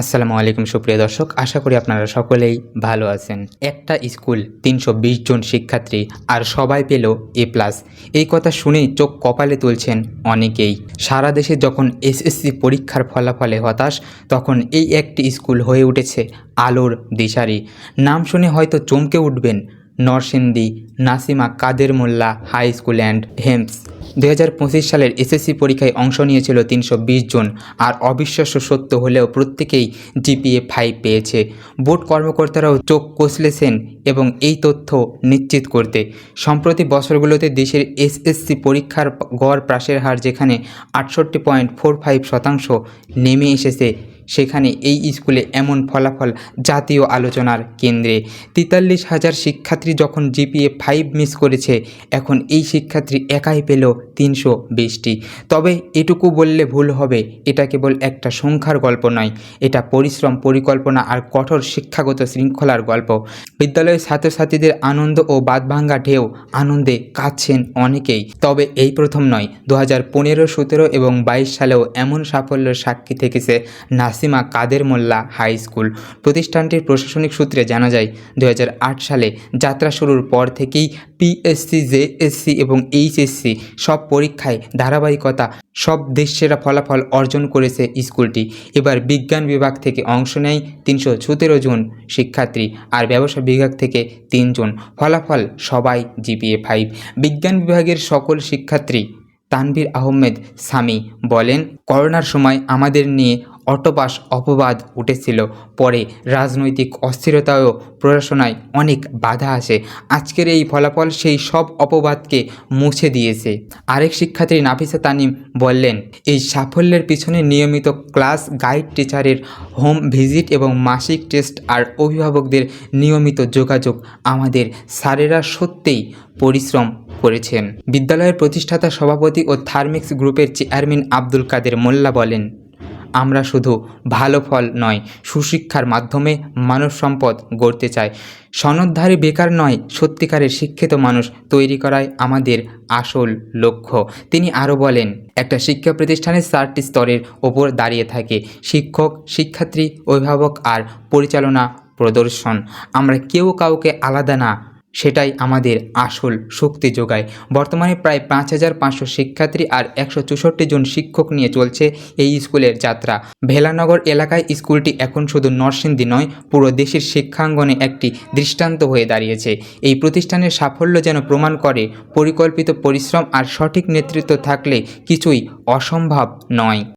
আসসালামু আলাইকুম, সুপ্রিয় দর্শক। আশা করি আপনারা সকলেই ভালো আছেন। একটা স্কুল তিনশো বিশ জন শিক্ষার্থী আর সবাই পেল এ প্লাস। এই কথা শুনেই চোখ কপালে তুলছেন অনেকেই। সারা দেশে যখন এসএসসি পরীক্ষার ফলাফলে হতাশ, তখন এই একটি স্কুল হয়ে উঠেছে আলোর দিশারি। নাম শুনে হয়তো চমকে উঠবেন Narsingdi, Nasima Kader Molla high school and homes. দু হাজার পঁচিশ সালের এসএসসি পরীক্ষায় অংশ নিয়েছিল তিনশো বিশ জন আর অবিশ্বাস্য সত্য হলেও প্রত্যেকেই জিপিএ ফাইভ পেয়েছে। বোর্ড কর্মকর্তারাও চোখ কষলেছেন এবং এই তথ্য নিশ্চিত করতে। সম্প্রতি বছরগুলোতে দেশের এসএসসি পরীক্ষার গড় পাশের হার যেখানে আটষট্টি পয়েন্ট ফোর ফাইভ শতাংশ নেমে এসেছে সেখানে এই স্কুলে এমন ফলাফল জাতীয় আলোচনার কেন্দ্রে। তেতাল্লিশ হাজার শিক্ষার্থী যখন জিপিএ ফাইভ মিস করেছে, এখন এই শিক্ষার্থী একাই পেল তিনশো বিশটি। তবে এটুকু বললে ভুল হবে, এটা কেবল একটা সংখ্যার গল্প নয়, এটা পরিশ্রম, পরিকল্পনা আর কঠোর শিক্ষাগত শৃঙ্খলার গল্প। বিদ্যালয়ের ছাত্রছাত্রীদের আনন্দ ও বাদভাঙ্গা ঢেউ আনন্দে কাঁদছেন অনেকেই। তবে এই প্রথম নয় দু হাজার পনেরো, সতেরো এবং বাইশ সালেও এমন সাফল্যের সাক্ষী থেকেছে নাসিমা কাদের মোল্লা হাই স্কুল। প্রতিষ্ঠানটির প্রশাসনিক সূত্রে জানা যায় দু হাজার আট সালে যাত্রা শুরুর পর থেকেই পিএসসি জেএসসি এবং এইচএসসি সব পরীক্ষায় ধারাবাহিকতা, সব দেশসেরা ফলাফল অর্জন করেছে স্কুলটি। এবার বিজ্ঞান বিভাগ থেকে অংশ নেয় তিনশো সতেরো জন শিক্ষার্থী আর ব্যবসা বিভাগ থেকে তিনজন ফলাফল সবাই জিপিএ ফাইভ বিজ্ঞান বিভাগের সকল শিক্ষার্থী তানভীর আহমেদ সামি বলেন, করোনার সময় আমাদের নিয়ে অটোপাস অপবাদ উঠেছিল। পরে রাজনৈতিক অস্থিরতাও প্রশাসনায় অনেক বাধা আসে। আজকের এই ফলাফল সেই সব অপবাদকে মুছে দিয়েছে। আরেক শিক্ষার্থী নাফিসা তানিম বললেন, এই সাফল্যের পিছনে নিয়মিত ক্লাস, গাইড টিচারের হোম ভিজিট এবং মাসিক টেস্ট আর অভিভাবকদের নিয়মিত যোগাযোগ আমাদের স্যারেরা সত্যিই পরিশ্রম করেছেন। বিদ্যালয়ের প্রতিষ্ঠাতা সভাপতি ও থার্মিক্স গ্রুপের চেয়ারম্যান আব্দুল কাদের মোল্লা বলেন আমরা শুধু ভালো ফল নয়, সুশিক্ষার মাধ্যমে মানব সম্পদ গড়তে চাই। সনদধারী বেকার নয়, সত্যিকারের শিক্ষিত মানুষ তৈরি করাই আমাদের আসল লক্ষ্য। তিনি আরও বলেন, একটা শিক্ষা প্রতিষ্ঠানের চারটি স্তরের ওপর দাঁড়িয়ে থাকে, শিক্ষক, শিক্ষার্থী, অভিভাবক আর পরিচালনা প্রদর্শন। আমরা কেউ কাউকে আলাদা না সেটাই আমাদের আসল শক্তি যোগায়। বর্তমানে প্রায় পাঁচ হাজার পাঁচশো শিক্ষার্থী আর একশো চৌষট্টি জন শিক্ষক নিয়ে চলছে এই স্কুলের যাত্রা। ভেলানগর এলাকায় স্কুলটি এখন শুধু নরসিংদী নয়, পুরো দেশের শিক্ষাঙ্গনে একটি দৃষ্টান্ত হয়ে দাঁড়িয়েছে। এই প্রতিষ্ঠানের সাফল্য যেন প্রমাণ করে, পরিকল্পিত পরিশ্রম আর সঠিক নেতৃত্ব থাকলে কিছুই অসম্ভব নয়।